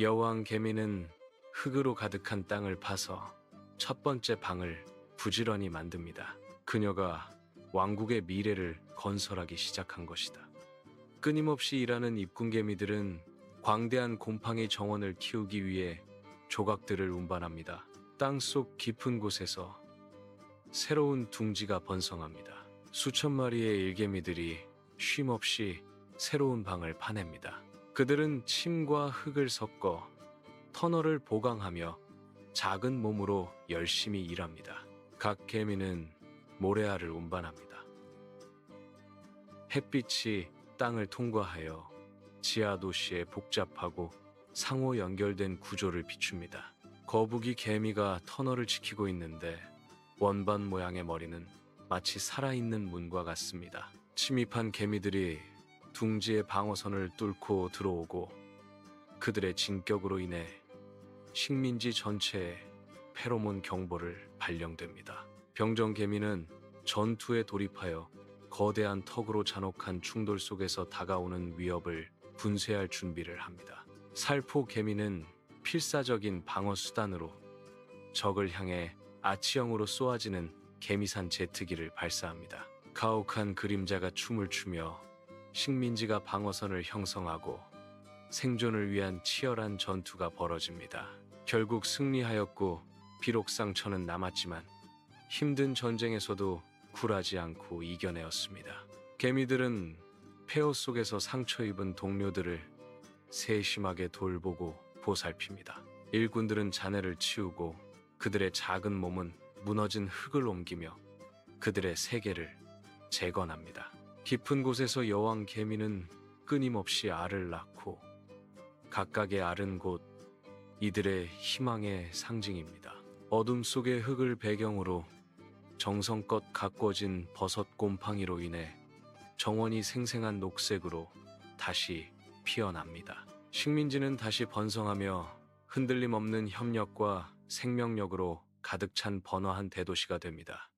여왕 개미는 흙으로 가득한 땅을 파서 첫 번째 방을 부지런히 만듭니다. 그녀가 왕국의 미래를 건설하기 시작한 것이다. 끊임없이 일하는 입궁개미들은 광대한 곰팡이 정원을 키우기 위해 조각들을 운반합니다. 땅속 깊은 곳에서 새로운 둥지가 번성합니다. 수천 마리의 일개미들이 쉼없이 새로운 방을 파냅니다. 그들은 침과 흙을 섞어 터널을 보강하며 작은 몸으로 열심히 일합니다. 각 개미는 모래알을 운반합니다. 햇빛이 땅을 통과하여 지하 도시의 복잡하고 상호 연결된 구조를 비춥니다. 거북이 개미가 터널을 지키고 있는데 원반 모양의 머리는 마치 살아있는 문과 같습니다. 침입한 개미들이 둥지의 방어선을 뚫고 들어오고 그들의 진격으로 인해 식민지 전체에 페로몬 경보를 발령됩니다. 병정 개미는 전투에 돌입하여 거대한 턱으로 잔혹한 충돌 속에서 다가오는 위협을 분쇄할 준비를 합니다. 살포 개미는 필사적인 방어 수단으로 적을 향해 아치형으로 쏘아지는 개미산 제트기를 발사합니다. 가혹한 그림자가 춤을 추며 식민지가 방어선을 형성하고 생존을 위한 치열한 전투가 벌어집니다. 결국 승리하였고 비록 상처는 남았지만 힘든 전쟁에서도 굴하지 않고 이겨내었습니다. 개미들은 폐허 속에서 상처 입은 동료들을 세심하게 돌보고 보살핍니다. 일꾼들은 잔해를 치우고 그들의 작은 몸은 무너진 흙을 옮기며 그들의 세계를 재건합니다. 깊은 곳에서 여왕 개미는 끊임없이 알을 낳고 각각의 알은 곧 이들의 희망의 상징입니다. 어둠 속의 흙을 배경으로 정성껏 가꿔진 버섯 곰팡이로 인해 정원이 생생한 녹색으로 다시 피어납니다. 식민지는 다시 번성하며 흔들림 없는 협력과 생명력으로 가득 찬 번화한 대도시가 됩니다.